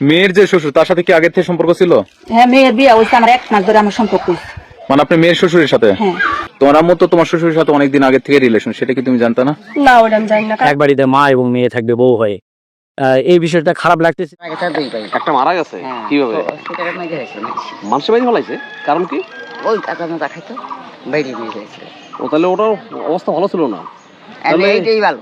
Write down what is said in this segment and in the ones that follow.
মেয়ের যে শ্বশুর তার সাথে কি আগের থেকে সম্পর্ক ছিল? হ্যাঁ মেয়ের বিয়ে হয়েছে আমার এক মাস ধরে আমার সম্পর্ক মানে আপনার মেয়ের শ্বশুরের সাথে? হ্যাঁ। তোমার আম্মু তো তোমার শ্বশুরের সাথে অনেকদিন আগে থেকে রিলেশন সেটা কি তুমি জানতা না? না ওটা আমি জানি না এক বাড়িতে মা এবং মেয়ে থাকবে বউ হয়ে। এই বিষয়টা খারাপ লাগতেছে। একটা মারা গেছে? হ্যাঁ কীভাবে? মানুষের বাড়ি ফলাইছে? কারণ কি? ওই টাকা না খাইতো বাইরে নিয়ে হয়েছে ও তাহলে ওটার অবস্থা ভালো ছিল না। এইটাই ভালো।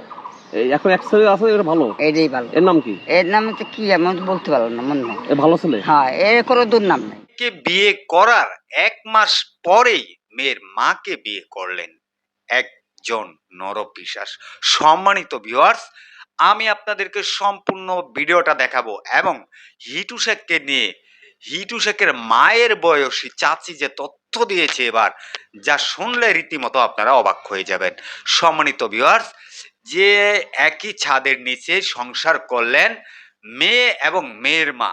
এই এখন এক্সরে আছে এটা ভালো। এইটাই ভালো। এর নাম কি? এর নাম তো কি আমি বলতে পারলাম না মনে নাই ভালো ছেলে? হ্যাঁ এর কোনো দূর নাম নাই। কে বিয়ে করার এক মাস পরেই মেয়ের মাকে বিয়ে করলেন একজন নরপিশাস। সম্মানিত ভিউয়ার্স আমি আপনাদেরকে সম্পূর্ণ ভিডিওটা দেখাবো এবং হিটু শেখকে নিয়ে হিটু শেখের মায়ের বয়সী চাচি যে তথ্য দিয়েছে এবার যা শুনলে রীতিমতো আপনারা অবাক হয়ে যাবেন। সম্মানিত ভিউয়ার্স যে একই ছাদের নিচে সংসার করলেন মেয়ে এবং মেয়ের মা।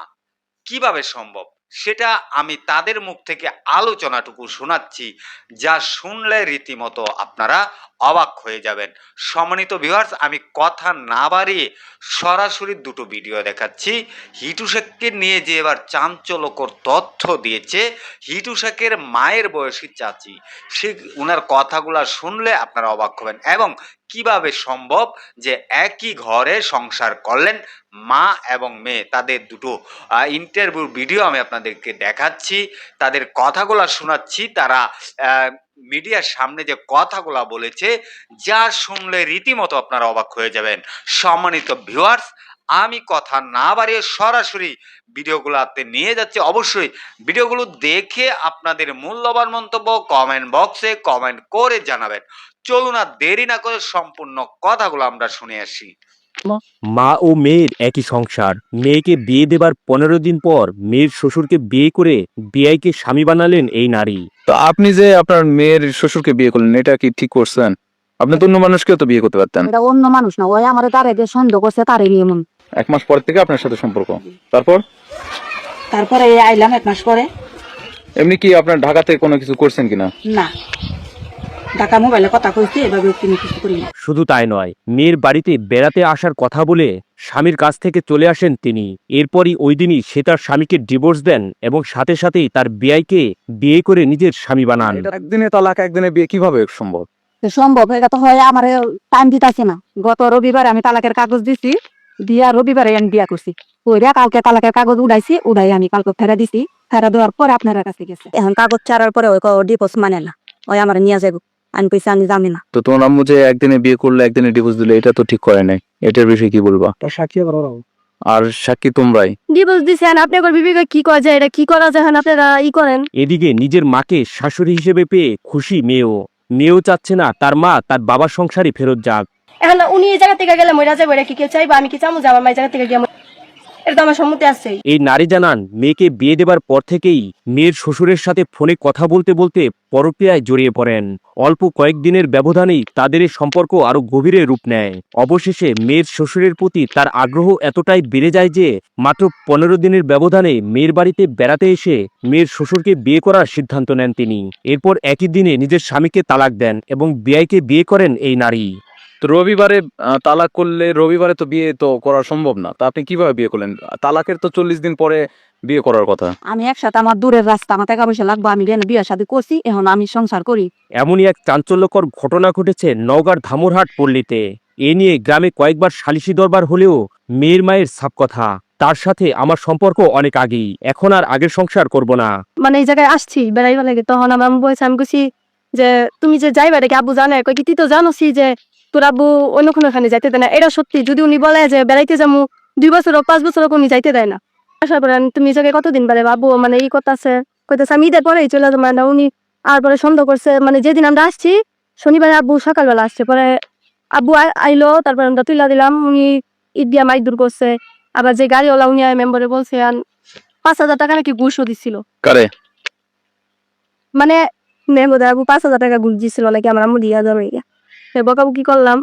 কীভাবে সম্ভব? সেটা আমি তাদের মুখ থেকে আলোচনাটুকু শোনাচ্ছি, যা শুনলে রীতিমতো আপনারা অবাক হয়ে যাবেন। সম্মানিত ভিউয়ার্স আমি কথা না বাড়িয়ে সরাসরি দুটো ভিডিও দেখাচ্ছি। হিটু শেখকে নিয়ে যে এবার চাঞ্চল্যকর তথ্য দিয়েছে, হিটু শেখের মায়ের বয়সী চাচি। সে ওনার কথাগুলা শুনলে আপনারা অবাক হবেন এবং কীভাবে সম্ভব যে একই ঘরে সংসার করলেন মা এবং মেয়ে। তাদের দুটো ইন্টারভিউ ভিডিও আমি আপনাদেরকে দেখাচ্ছি। তাদের কথাগুলো শোনাচ্ছি। তারা মিডিয়ার সামনে যে কথাগুলা বলেছে, যা শুনলে রীতিমতো আপনারা অবাক হয়ে যাবেন। সম্মানিত ভিউয়ার্স আমি কথা না বাড়িয়ে সরাসরি ভিডিওগুলোতে নিয়ে যাচ্ছে। অবশ্যই ভিডিওগুলো দেখে আপনাদের মূল্যবান মন্তব্য কমেন্ট বক্সে কমেন্ট করে জানাবেন। চলুন আর দেরি না করে সম্পূর্ণ কথাগুলো আমরা শুনে আসি। মা ও মেয়ের একই সংসার। মেয়েকে বিয়ে দেবার পনেরো দিন পর মেয়ের শ্বশুরকে বিয়ে করে বিয়াইকে স্বামী বানালেন এই নারী। তো আপনি যে আপনার মেয়ের শ্বশুরকে বিয়ে করলেন এটা কি ঠিক করছেন? আপনি তো অন্য মানুষকেও তো বিয়ে করতে পারতেন। এটা অন্য মানুষ না ওই আমার তারে যে সন্দেহ করছে তারে নিয়ে মন। এক মাস পর থেকে আপনার সাথে সম্পর্ক। তারপর? তারপরে এই আইলাম এক মাস পরে। এমনি কি আপনার ঢাকাতে কোনো কিছু করছেন কিনা? না। ঢাকা মোবাইলে কথা কইছি এভাবে তিনি কিছু করি শুধু তাই নয় মেয়ের বাড়িতে বেড়াতে আসার কথা বলে স্বামীর কাছ থেকে চলে আসেন তিনি। এরপরই ওই দিনই সে তার স্বামীকে ডিভোর্স দেন এবং সাথে সাথেই তার বিয়াইকে বিয়ে করে নিজের স্বামী বানান। একদিনে তালাক একদিনে বিয়ে কীভাবে সম্ভব? সম্ভব এটা তো হয় আমার টাইম দিতেছে না। গত রবিবারে আমি তালাকের কাগজ দিছি দিয়া রবিবারে আমি বিয়া করছি। ওইরা কালকে তালাকের কাগজ উড়াইছি উড়াই আমি কালকে ফেরা দিছি। ফেরা দেওয়ার পরে আপনার কাছে গেছে। এখন কাগজ ছাড়ার পরে ওই ডিপোজ মানে না। ওই আমার নিয়ে যাব আমি পয়সা আমি জানি না। তো তোমার আম্মু যে একদিনে বিয়ে করলে একদিনে ডিভোর্স দিলে এটা তো ঠিক করে নাই। এটার বিষয়ে কি বলবা? আর সাক্ষী তোমরাই। ডিভোর্স দিছেন আপনি একবার বিবেকে কি করা যায়? এটা কি করা যায়? আপনারা ই করেন। এদিকে নিজের মাকে শাশুড়ি হিসেবে পেয়ে খুশি মেয়েও। মেয়েও চাচ্ছে না তার মা তার বাবার সংসারই ফেরত যাক। এখন উনি এই জায়গা থেকে গেলে মরে যাবে এটা কি কেউ চাইব? আমি কি চামু যে আমার মায়ের জায়গা থেকে গিয়ে এই নারী জানান, মেয়েকে বিয়ে দেবার পর থেকেই মেয়ের শ্বশুরের সাথে ফোনে কথা বলতে বলতে পরক্রিয়ায় জড়িয়ে পড়েন। অল্প কয়েকদিনের ব্যবধানেই তাদের এই সম্পর্ক আরও গভীরে রূপ নেয়। অবশেষে মেয়ের শ্বশুরের প্রতি তার আগ্রহ এতটাই বেড়ে যায় যে মাত্র পনেরো দিনের ব্যবধানে মেয়ের বাড়িতে বেড়াতে এসে মেয়ের শ্বশুরকে বিয়ে করার সিদ্ধান্ত নেন তিনি। এরপর একই দিনে নিজের স্বামীকে তালাক দেন এবং বিয়াইকে বিয়ে করেন এই নারী। তো রবিবারে তালাক করলে রবিবারে তো বিয়ে তো করা সম্ভব না। তা আপনি কীভাবে বিয়ে করলেন? তালাকের তো চল্লিশ দিন পরে বিয়ে করার কথা। আমি একসাথে আমার দূরের রাস্তা আমার টাকা পয়সা লাগবে আমি গেলে বিয়ের সাথে করছি এখন আমি সংসার করি। এমনই এক চাঞ্চল্যকর ঘটনা ঘটেছে নওগাঁর ধামরহাট পল্লীতে। এ নিয়ে গ্রামে কয়েকবার সালিশি দরবার হলেও মেয়ের মায়ের সাপ কথা। তার সাথে আমার সম্পর্ক অনেক আগেই। এখন আর আগের সংসার করব না। মানে এই জায়গায় আসছি বেড়াইবা লাগে। তখন আমার বলছে আমি কইছি যে তুমি যে যাইবা দেখি আবু জানে। কই কি তুই তো জানোসি যে তোর আব্বু অন্য কোনো ওখানে যাইতে দেয় না। এটা সত্যি যদি উনি বলে যে বেড়াইতে যাব দুই বছর হোক পাঁচ বছর হোক উনি যাইতে দেয় না। আসার পরে তুমি জায়গায় কতদিন বেড়ে আব্বু মানে এই কথা আছে কইতেছে আমি ঈদের পরেই চলে যাব মানে উনি আর পরে সন্দেহ করছে মানে যেদিন আমরা আসছি শনিবারে আব্বু সকালবেলা আসছে পরে আব্বু আইলো তারপরে আমরা তুইলা দিলাম উনি ঈদ দিয়া মাইক দূর করছে আবার যে গাড়িওয়ালা উনি মেম্বারে বলছে আন পাঁচ হাজার টাকা নাকি ঘুষও দিছিল। কারে? মানে মেম্বার আবু পাঁচ হাজার টাকা ঘুষ দিছিল নাকি আমার আম্মু দিয়া যাবে বকাবকি করলাম।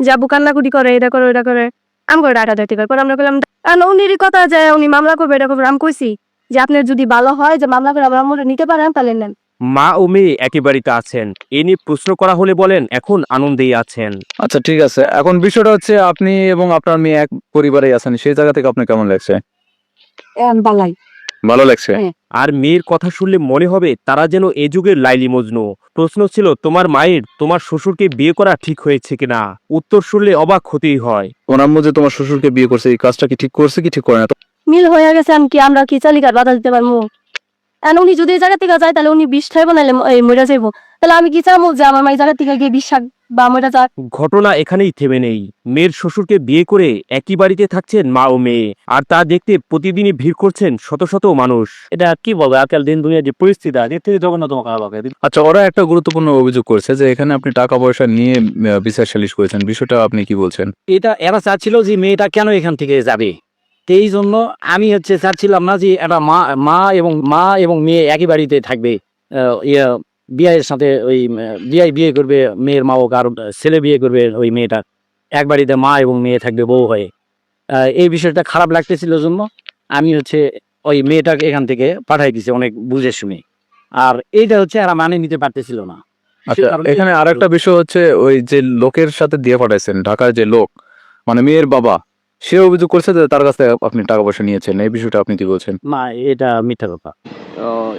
যে আবু কান্নাকুটি করে এটা করে এটা করে। আম করে ডাটা ডাটি করে পরে আমরা বললাম আর উনির কথা যে উনি মামলা করবে এটা করবে আমি কইছি যে আপনার যদি ভালো হয় যে মামলা করে আমার নিতে পারেন তাহলে নেন। মা ও মেয়ে একেবারেতে আছেন। এ নিয়ে প্রশ্ন করা হলে বলেন এখন আনন্দেই আছেন। আচ্ছা ঠিক আছে। এখন বিষয়টা হচ্ছে আপনি এবং আপনার মেয়ে এক পরিবারেই আছেন সেই জায়গা থেকে আপনার কেমন লাগছে? এখন বালাই। ভালো লাগছে। হ্যাঁ। আর মেয়ের কথা শুনলে মনে হবে তারা যেন এ যুগের লাইলি মজনু। প্রশ্ন ছিল তোমার মায়ের তোমার শ্বশুরকে বিয়ে করা ঠিক হয়েছে কিনা? উত্তর শুনলে অবাক হতেই হয়। ওর আম্মু যে তোমার শ্বশুরকে বিয়ে করছে এই কাজটা কি ঠিক করছে কি ঠিক করে না? মিল হয়ে গেছে আমি কি আমরা কি চালিকার বাধা দিতে পারব? এখন উনি যদি এই জায়গা থেকে যায় তাহলে উনি বিষ খাইবো নাহলে এই মরে যাইবো। তাহলে আমি কি চাবো যে আমার মা এই জায়গা থেকে গিয়ে বিষ ঘটনা এখানেই থেমে নেই। মেয়ের শ্বশুরকে বিয়ে করে একই বাড়িতে থাকছেন মা ও মেয়ে আর তা দেখতে প্রতিদিনই ভিড় করছেন শত শত মানুষ। এটা কি বলব আজকাল দিন দুনিয়ার যে পরিস্থিতি আছে এর থেকে জঘন্যতম খারাপ আচ্ছা ওরা একটা গুরুত্বপূর্ণ অভিযোগ করছে যে এখানে আপনি টাকা পয়সা নিয়ে বিচার সালিশ করেছেন। বিষয়টা আপনি কি বলছেন? এটা এরা চাচ্ছিল যে মেয়েটা কেন এখান থেকে যাবে? এই জন্য আমি হচ্ছে চাচ্ছিলাম না যে একটা মা মা এবং মা এবং মেয়ে একই বাড়িতে থাকবে আহ, ইয়ে বিয়ের সাথে ওই বিয়ে বিয়ে করবে মেয়ের মা হোক আর ছেলে বিয়ে করবে ওই মেয়েটা। এক বাড়িতে মা এবং মেয়ে থাকবে বউ হয়ে। এই বিষয়টা খারাপ লাগতেছিল জন্য আমি হচ্ছে ওই মেয়েটাকে এখান থেকে পাঠাই দিছি অনেক বুঝে শুনে। আর এইটা হচ্ছে এরা মানে নিতে পারতেছিল না। আচ্ছা এখানে আরেকটা বিষয় হচ্ছে ওই যে লোকের সাথে দিয়ে পাঠাইছেন ঢাকার যে লোক মানে মেয়ের বাবা সে অভিযোগ করছে যে তার কাছে আপনি টাকা পয়সা নিয়েছেন এই বিষয়টা আপনি কি বলছেন? মা এটা মিথ্যা কথা।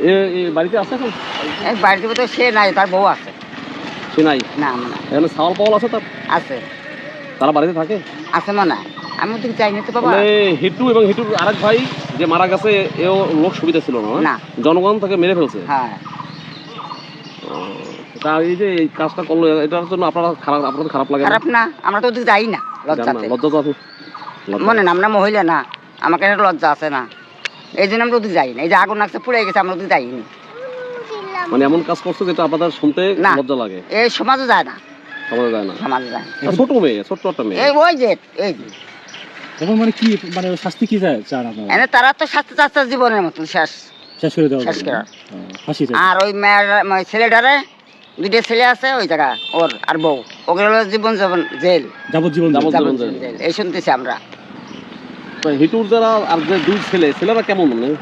এ এ বাড়িতে আছে এখন? এই বাড়িতে তো সে নাই তার বউ আছে। সে নাই? না না এখানে সাওয়াল পাওয়াল আছে তার? আছে। তারা বাড়িতে থাকে? আছে মনে হয়। আমি তো চাই না তো বাবা। হিটু এবং হিটুর আরেক ভাই যে মারা গেছে এও লোক সুবিধা ছিল না না। জনগণ তাকে মেরে ফেলছে? হ্যাঁ। তা এই যে এই কাজটা করল এটার জন্য আপনারা খারাপ আপনাদের খারাপ লাগে না? খারাপ না আমরা তো ওদিকে যাই না লজ্জাতে। লজ্জা মনে না আমরা মহিলা না আমাকে একটা লজ্জা আছে না। এই জন্য আমরা ওদিকে যাই না এই যে আগুন লাগছে পুড়ে গেছে আমরা ওদিকে যাইনি। মানে এমন কাজ করছে যেটা আপনাদের শুনতে না। লজ্জা লাগে? এই সমাজে যায় না। সমাজে যায় না? সমাজে যায় না। ছোট মেয়ে একটা মেয়ে। এই ওই যে এই যে। এখন মানে কি মানে শাস্তি কি চায় চান আপনারা? এনে তারা তো স্বাস্থ্য স্বাস্থ্য জীবনের মতন শেষ। শেষ করে দেওয়া শেষ করা। ফাঁসি চাই আর ওই মেয়ের ছেলেটারে দুইটা ছেলে আছে ওই জায়গা ওর আর বউ। ওগুলো জীবন জীবন জেল। যাবজ্জীবন যাবজ্জীবন। জেল। এই শুনতেছি আমরা। তো হিটুর যারা আর যে দুই ছেলে ছেলেরা কেমন মানে?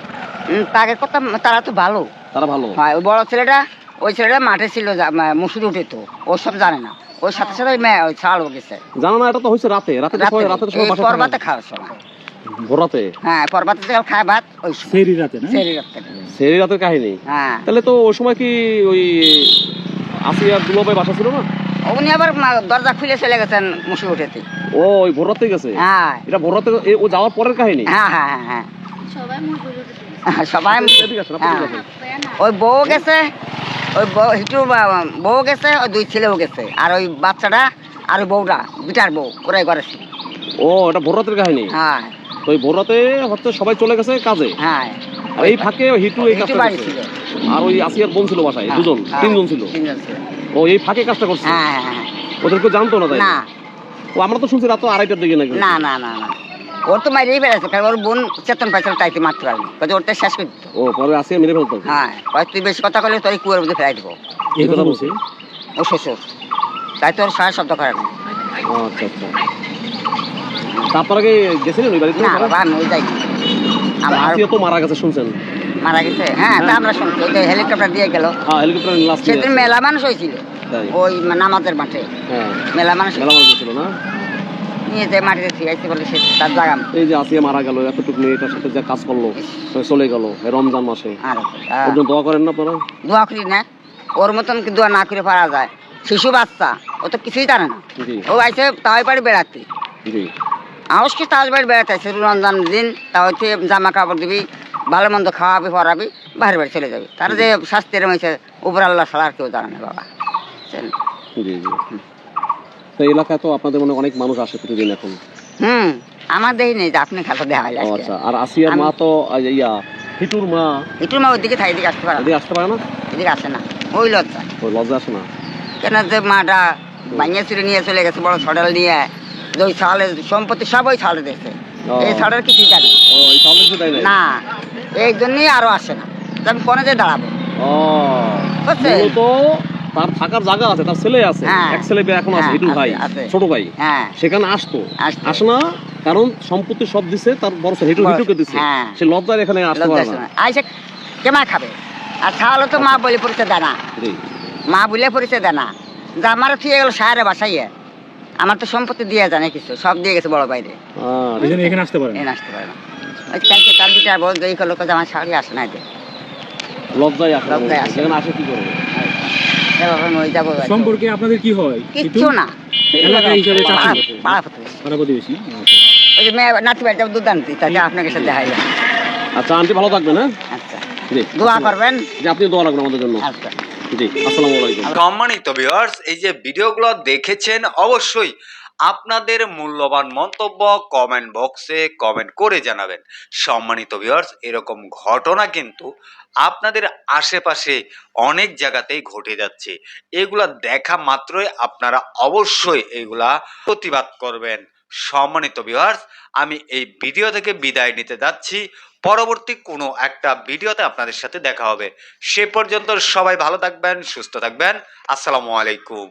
তাকে কথা তারা তো ভালো। তারা ভালো। হয় ওই বড় ছেলেটা ওই ছেলেটা মাঠে ছিল যা- মুসুরি উঠে তো ও সব জানে না। ওর সাথে সাথে ওই মেয়ে ওই ছাড়ও গেছে। জানো না এটা তো হয়েছে রাতে। রাতে রাতে পর্বাতে খাওয়ার সময়। হ্যাঁ পর্বাতে যে খায় ভাত ওই সময় রাতে না? সেই রাতে। সেই রাতের কাহিনী? হ্যাঁ। তাহলে তো ওই সময় কি ওই আসিয়ার দুলাভাই বাসা ছিল না? উনি আবার মা- দরজা খুলে চলে গেছেন মুসুরি উঠেতে। ও ওই ভোর গেছে? হ্যাঁ। এটা ভোর ও যাওয়ার পরের কাহিনী? হ্যাঁ হ্যাঁ হ্যাঁ হ্যাঁ। সবাই। ওই বউ গেছে ওই বউ হিটু বউ গেছে ওই দুই ছেলেও গেছে। আর ওই বাচ্চাটা আর ওই বউটা দুটার বউ ওরাই ও এটা কাহিনী? হ্যাঁ। তো ওই হচ্ছে সবাই চলে গেছে কাজে? হ্যাঁ। আর এই ফাঁকে ওই হিটু এই কাজটা ছিল। আর ওই আসিয়ার বোন ছিল বাসায় হ্যাঁ, দুজন হ্যাঁ, তিনজন ছিল। ও এই ফাঁকে কাজটা করছে? হ্যাঁ হ্যাঁ হ্যাঁ। ওদেরকে জানতো না তাই? না। ও আমরা তো শুনছি রাত আড়াইটার দিকে নাকি? না না না না। ওর তো মাইরেই ফেলেছে কারণ ওর বোন চেতন পাইছিল তাইতে মারতে পারেনি। কাজে ওরটা শেষ করে দিত। ও পরে মেরে ফেলতো? হ্যাঁ কয় তুই বেশি কথা বলে তোর কুয়ার মধ্যে ফেলাই দিব। এই কথা বলছি ও শ্বশুর। তাই তোর সারা শব্দ করে না। আচ্ছা আচ্ছা। তারপর গেছিলেন ওই বাড়িতে? না বাবা ওই যাই আমার তো মারা গেছে শুনছেন? মারা গেছে? হ্যাঁ তা আমরা শুনছি। ওই হেলিকপ্টার দিয়ে গেল। হ্যাঁ হেলিকপ্টার সেদিন মেলা মানুষ হয়েছিল। ওই নামাজের মাঠে। হ্যাঁ। মেলা মানুষ মেলা মানুষ ছিল না? নিয়ে মাটিতে থিয়াইছে বলে সে তার জায়গা এই যে আসিয়া মারা গেল এতটুকু মেয়েটার সাথে যা কাজ করল চলে গেল রমজান মাসে। ওর দোয়া করেন না আপনারা? দোয়া করি না। ওর মতন দোয়া না করে পারা যায়? শিশু বাচ্চা ও তো কিছুই জানে না। ও আইসে তাই বাড়ি বেড়াতে। জি। কি তাজ বাড়ি বেড়াতে? রমজান দিন তা হচ্ছে জামা কাপড় দিবি ভালো মন্দ খাওয়াবি পড়াবি বাইরে বাড়ি চলে যাবি। তার যে শাস্তির হয়েছে উপর আল্লাহ ছাড়া আর কেউ জানে না বাবা। বুঝছেন? জি জি। তো এলাকায় তো আপনাদের মনে অনেক মানুষ আসে প্রতিদিন এখন। হুম দেহি নেই যে আপনি খাতা দেখা ও আচ্ছা। আর আসিয়ার মা তো ইয়া হিটুর মা। একটু মা ওইদিকে থাই এদিকে আসতে পারে এদিকে আসতে পারে না? এদিকে আসে না। ওই লজ্জা। ওই লজ্জা আসে না? কেন যে মাটা ভাঙিয়ে চুরে নিয়ে চলে গেছে বড় ছড়াল নিয়ে ওই ছাড়ের সম্পত্তি সব ওই ছাড়ে দিয়েছে। এই ছাড়ের কিছুই জানে না। এই কিছু দেয় না এই জন্যই আরও আসে না। আমি কোনে যে দাঁড়াবো? ও বুঝছেন? তার থাকার জায়গা আছে তার ছেলে আছে হ্যাঁ। এক ছেলে এখন আছে হ্যাঁ, ভাই ছোট ভাই। হ্যাঁ। সেখানে আসতো। না কারণ সম্পত্তি সব দিছে তার বড় হিটু হিটুকে দিছে। হ্যাঁ। সে লজ্জার এখানে আসতে পারে না। আইসে কেমা খাবে? আর খাওয়ালে তো মা বলে পরিচয় দেয় না মা বলে পরিচয় দেয় না যে আমার থিয়ে গেল সাহেরে বাসাইয়ে। আমার তো সম্পত্তি দিয়ে জানে কিছু সব দিয়ে গেছে বড় বাইরে এখানে আসতে পারেন এনে আসতে পারে না। ওই কালকে তার ভিতরে বল এই করল কথা আমার শাড়ি আসে না লজ্জায় আসে লজ্জায় আসে। যেখানে আসে কি করবে যাব সম্পর্কে আপনাদের কি হয়? কিচ্ছু না। এলাকা হিসাবে পাড়া- প্রতিবেশী। ওই যে মেয়ে নাতি বাড়ি দুধ আনতে তাকে আপনাকে সাথে। আচ্ছা আন্টি ভালো থাকবেন হ্যাঁ? আচ্ছা। দোয়া করবেন। জি আপনি দোয়া রাখবেন আমাদের জন্য। আচ্ছা। জি আসসালামু সম্মানিত ভিউয়ার্স এই যে ভিডিওগুলো দেখেছেন অবশ্যই আপনাদের মূল্যবান মন্তব্য কমেন্ট বক্সে কমেন্ট করে জানাবেন। সম্মানিত ভিউয়ার্স এরকম ঘটনা কিন্তু আপনাদের আশেপাশে অনেক জায়গাতেই ঘটে যাচ্ছে। এগুলা দেখা মাত্রই আপনারা অবশ্যই এগুলা প্রতিবাদ করবেন। সম্মানিত ভিউয়ার্স আমি এই ভিডিও থেকে বিদায় নিতে যাচ্ছি। পরবর্তী কোনো একটা ভিডিওতে আপনাদের সাথে দেখা হবে। সে পর্যন্ত সবাই ভালো থাকবেন, সুস্থ থাকবেন। আসসালামু আলাইকুম।